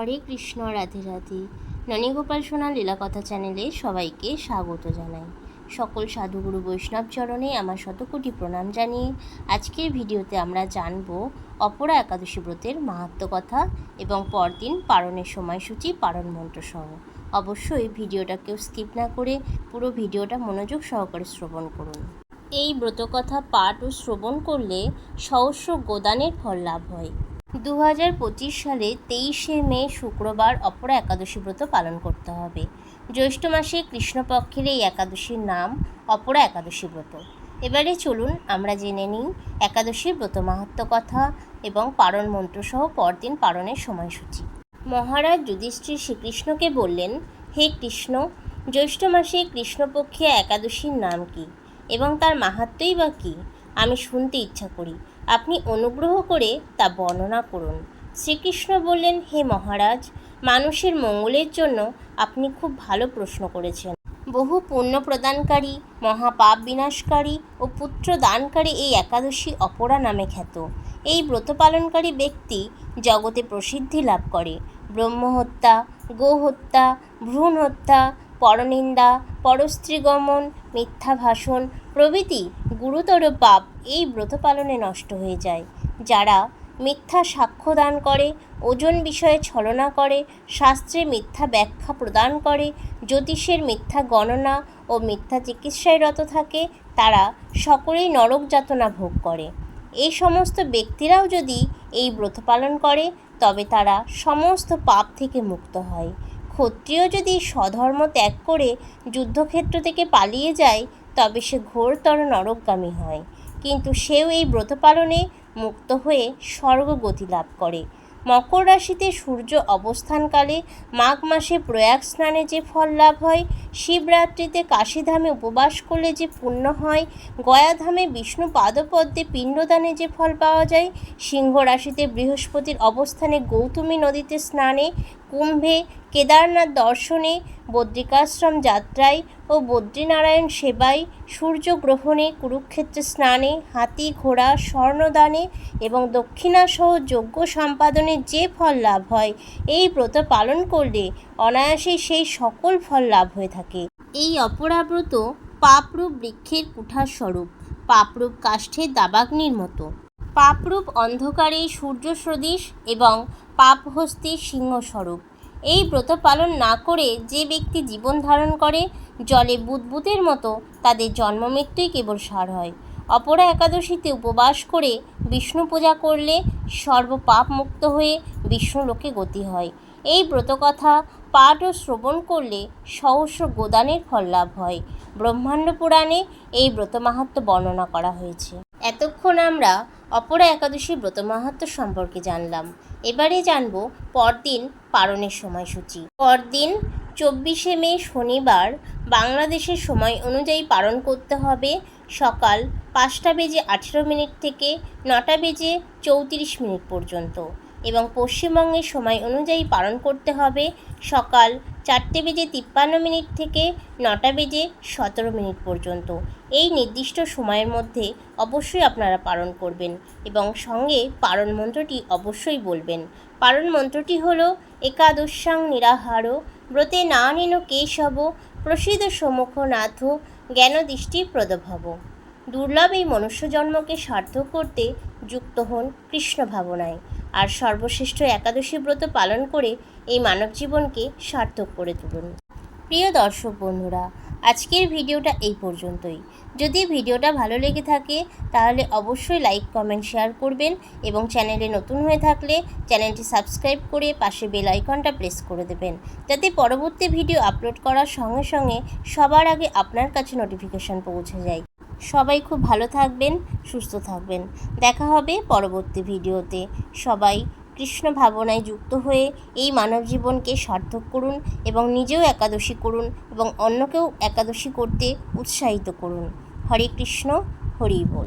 হরে কৃষ্ণ, রাধে রাধে। ননীগোপাল সোনা লীলাকথা চ্যানেলে সবাইকে স্বাগত জানাই। সকল সাধুগুরু বৈষ্ণব চরণে আমার শতকোটি প্রণাম জানিয়ে আজকের ভিডিওতে আমরা জানব অপরা একাদশী ব্রতের মাহাত্ম কথা এবং পরদিন পালনের সময়সূচি পালন মন্ত্র সহ। অবশ্যই ভিডিওটা কেউ স্কিপ না করে পুরো ভিডিওটা মনোযোগ সহকারে শ্রবণ করুন। এই ব্রতকথা পাঠ ও শ্রবণ করলে সহস্র গোদানের ফল লাভ হয়। দু হাজার পঁচিশ সালে তেইশে মে শুক্রবার অপরা একাদশী ব্রত পালন করতে হবে। জ্যৈষ্ঠ মাসে কৃষ্ণপক্ষের এই একাদশীর নাম অপরা একাদশী ব্রত। এবারে চলুন আমরা জেনে নিই একাদশীর ব্রত মাহাত্ম কথা এবং পারণ মন্ত্রসহ পরদিন পালনের সময়সূচি। মহারাজ যুধিষ্ঠির শ্রীকৃষ্ণকে বললেন, হে কৃষ্ণ, জ্যৈষ্ঠ মাসে কৃষ্ণপক্ষে একাদশীর নাম কি এবং তার মাহাত্মই বা কী? আমি শুনতে ইচ্ছা করি। আপনি অনুগ্রহ করে তা বর্ণনা করুন। শ্রীকৃষ্ণ বললেন, হে মহারাজ, মানুষের মঙ্গলের জন্য আপনি খুব ভালো প্রশ্ন করেছেন। বহু পুণ্য প্রদানকারী, মহাপাপ বিনাশকারী ও পুত্র দানকারী এই একাদশী অপরা নামে খ্যাত। এই ব্রত পালনকারী ব্যক্তি জগতে প্রসিদ্ধি লাভ করে। ব্রহ্মহত্যা, গোহত্যা ভ্রূণ হত্যা পরনিন্দা, পরস্ত্রীগমন মিথ্যা ভাষণ প্রভৃতি গুরুতর পাপ এই ব্রত পালনে নষ্ট হয়ে যায়। যারা মিথ্যা সাক্ষ্য দান করে, ওজন বিষয়ে ছলনা করে, শাস্ত্রে মিথ্যা ব্যাখ্যা প্রদান করে, জ্যোতিষের মিথ্যা গণনা ও মিথ্যা চিকিৎসায় রত থাকে, তারা সকলেই নরক যাতনা ভোগ করে। এই সমস্ত ব্যক্তিরাও যদি এই ব্রত পালন করে, তবে তারা সমস্ত পাপ থেকে মুক্ত হয়। ক্ষত্রিয় যদি স্বধর্ম ত্যাগ করে, যুদ্ধক্ষেত্র থেকে পালিয়ে যায় তবে সে ঘোরতর নরকগামী হয়। কিন্তু সেও এই ব্রত পালনে মুক্ত হয়ে স্বর্গগতি লাভ করে। মকর রাশিতে সূর্য অবস্থানকালে মাঘ মাসে প্রয়াগ স্নানে যে ফল লাভ হয়, শিবরাত্রিতে কাশীধামে উপবাস করলে যে পুণ্য হয়, গয়াধামে বিষ্ণু পাদপদ্মে পিণ্ডদানে যে ফল পাওয়া যায়, সিংহ রাশিতে বৃহস্পতির অবস্থানে গৌতমী নদীতে স্নানে, কুম্ভে কেদারনাথ দর্শনে, বদ্রিকাশ্রম যাত্রায় ও বদ্রীনারায়ণ সেবায় সূর্যগ্রহণে, কুরুক্ষেত্রে স্নানে, হাতি ঘোড়া, স্বর্ণদানে এবং দক্ষিণাসহ যজ্ঞ সম্পাদনে যে ফল লাভ হয়, এই ব্রত পালন করলে অনায়াসেই সেই সকল ফল লাভ হয়ে থাকে। এই অপরাব্রত পাপরূপ বৃক্ষের কুঠার স্বরূপ পাপরূপ কাষ্ঠের দাবাগ্নির মতো। পাপরূপ অন্ধকারে সূর্য সদৃশ এবং পাপহস্তির সিংহস্বরূপ। এই ব্রত পালন না করে যে ব্যক্তি জীবন ধারণ করে, জলে বুদবুদের মতো তাদের জন্মমৃত্যুই কেবল সার হয়। অপরা একাদশীতে উপবাস করে বিষ্ণু পূজা করলে সর্বপাপ মুক্ত হয়ে বিষ্ণু লোকে গতি হয়। এই ব্রতকথা পাঠ ও শ্রবণ করলে সহস্র গোদানের ফল লাভ হয়। ব্রহ্মাণ্ড পুরাণে এই ব্রত মাহাত্ম বর্ণনা করা হয়েছে। এতক্ষণ আমরা অপরা একাদশী ব্রত মাহাত্ম সম্পর্কে জানলাম। এবারে জানব পরদিন পালনের সময়সূচি। পরদিন চব্বিশে মে শনিবার বাংলাদেশের সময় অনুযায়ী পালন করতে হবে সকাল পাঁচটা বেজে আঠেরো মিনিট থেকে নটা বেজে চৌত্রিশ মিনিট পর্যন্ত এবং পশ্চিমবঙ্গের সময় অনুযায়ী পালন করতে হবে সকাল চারটে বেজে তিপ্পান্ন মিনিট থেকে নটা বেজে সতেরো মিনিট পর্যন্ত। এই নির্দিষ্ট সময়ের মধ্যে অবশ্যই আপনারা পালন করবেন এবং সঙ্গে পালন মন্ত্রটি অবশ্যই বলবেন। পালন মন্ত্রটি হল, একাদশাং নিরাহার, ব্রতে না নিন কেশব, প্রসিদ্ধ সমুখ নাথ জ্ঞানদৃষ্টি প্রদভব। দুর্লভ এই মনুষ্য জন্মকে সার্থক করতে যুক্ত হন কৃষ্ণ ভাবনায়। আর সর্বশ্রেষ্ঠ একাদশী ব্রত পালন করে এই মানব জীবনকে সার্থক করে তুলুন। প্রিয় দর্শক বন্ধুরা, আজকের ভিডিওটা এই পর্যন্তই। যদি ভিডিওটা ভালো লেগে থাকে, তাহলে অবশ্যই লাইক, কমেন্ট, শেয়ার করবেন এবং চ্যানেলে নতুন হয়ে থাকলে চ্যানেলটি সাবস্ক্রাইব করে পাশে বেল আইকনটা প্রেস করে দেবেন। যাতে পরবর্তী ভিডিও আপলোড করার সঙ্গে সঙ্গে সবার আগে আপনার কাছে নোটিফিকেশান পৌঁছে যায়। সবাই খুব ভালো থাকবেন, সুস্থ থাকবেন। দেখা হবে পরবর্তী ভিডিওতে। সবাই কৃষ্ণ ভাবনায় যুক্ত হয়ে এই মানব জীবনকে সার্থক করুন এবং নিজেও একাদশী করুন এবং অন্যকেও একাদশী করতে উৎসাহিত করুন। হরে কৃষ্ণ হরি বল।